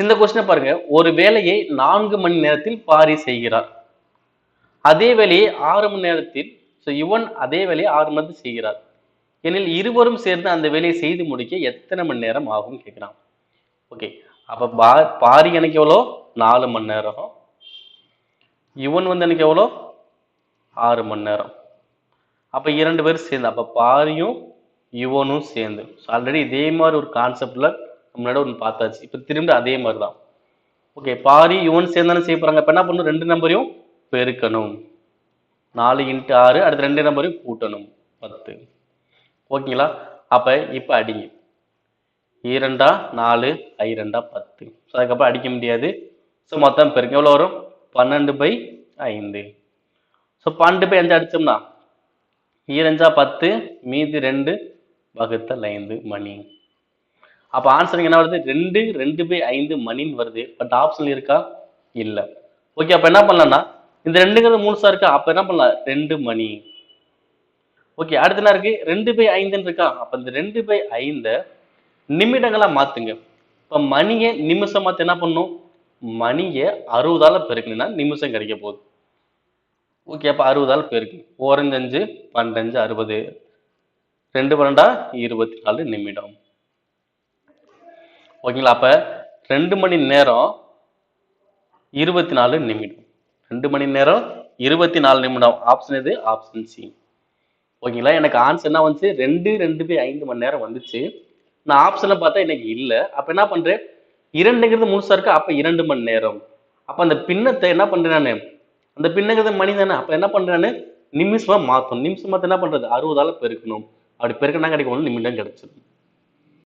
இந்த கொஸ்டினை பாருங்க. ஒரு வேலையை நான்கு மணி நேரத்தில் பாரி செய்கிறார். அதே வேலையை ஆறு மணி நேரத்தில் ஸோ இவன் அதே வேலையை ஆறு மணி நேரத்தில் செய்கிறார். எனில் இருவரும் சேர்ந்து அந்த வேலையை செய்து முடிக்க எத்தனை மணி நேரம் ஆகும் கேட்குறான். ஓகே அப்போ பா பாரி எனக்கு எவ்வளோ? நாலு மணி நேரம். இவன் வந்து எனக்கு எவ்வளோ? ஆறு மணி நேரம். அப்போ இரண்டு பேரும் சேர்ந்து அப்போ பாரியும் இவனும் சேர்ந்து. ஆல்ரெடி இதே மாதிரி ஒரு கான்செப்டில் முன்னாடி ஒன்று பார்த்தாச்சு. இப்போ திரும்ப அதே மாதிரி தான் ஓகே பாரி இவன் சேர்ந்தானே செய்ய போகிறாங்க இப்போ என்ன பண்ணணும்? ரெண்டு நம்பரையும் பெருக்கணும். நாலு இன்ட்டு ஆறு அடுத்து ரெண்டு நம்பரையும் கூட்டணும். பத்து. ஓகேங்களா அப்போ இப்போ அடிங்க இரண்டா நாலு ஐரெண்டா பத்து. ஸோ அதுக்கப்புறம் அடிக்க முடியாது. ஸோ மொத்தம் பெருக்கு எவ்வளோ வரும்? பன்னெண்டு பை ஐந்து. ஸோ பன்னெண்டு பை அஞ்சு அடிச்சோம்னா ஈரஞ்சா பத்து மீதி ரெண்டு வகுத்தல் ஐந்து மணி. அப்போ ஆன்சர் என்ன வருது? ரெண்டு ரெண்டு பை ஐந்து மணின்னு வருது. பட் ஆப்ஷன் இருக்கா? இல்லை. ஓகே அப்போ என்ன பண்ணலாம்னா இந்த ரெண்டுங்கிறது மூணு இருக்கா? அப்போ என்ன பண்ணலாம்? ரெண்டு மணி. ஓகே அடுத்து என்ன இருக்கு? ரெண்டு பை ஐந்துன்னு இருக்கா? அப்போ இந்த ரெண்டு பை ஐந்தை நிமிடங்களா மாத்துங்க. இப்போ மணியை நிமிஷம் மாத்து என்ன பண்ணும் மணியை அறுபதால பெருக்கணும்னா நிமிஷம் கிடைக்க போகுது. ஓகே அப்போ அறுபதால் பெருக்கு. ஓரஞ்சு அஞ்சு பன்னெண்டு அறுபது. ரெண்டு பன்னெண்டா? இருபத்தி நாலு நிமிடம். ஓகேங்களா? அப்போ ரெண்டு மணி நேரம் இருபத்தி நாலு நிமிடம். ரெண்டு மணி நேரம் இருபத்தி நாலு நிமிடம். ஆப்ஷன் எது? ஆப்ஷன் சி ஓகேங்களா? எனக்கு ஆன்சர் என்ன வந்துச்சு? ரெண்டு ரெண்டு பை ஐந்து மணி நேரம் வந்துச்சு. நான் ஆப்ஷனை பார்த்தா எனக்கு இல்லை. அப்போ என்ன பண்ணுறேன் இரண்டுங்கிறது முழுசா இருக்கு. அப்போ இரண்டு மணி நேரம். அப்போ அந்த பின்னத்தை என்ன பண்ணுறேன் நான்? அந்த பின்னுங்கிறது மணி தானே. அப்போ என்ன பண்ணுறேன்னு நிமிஷமா மாற்றணும் நிமிஷம் மாற்ற என்ன பண்ணுறது அறுபதால பெருக்கணும். அப்படி பெருக்கினா கிடைக்கும் நிமிடம் கிடைச்சிடும்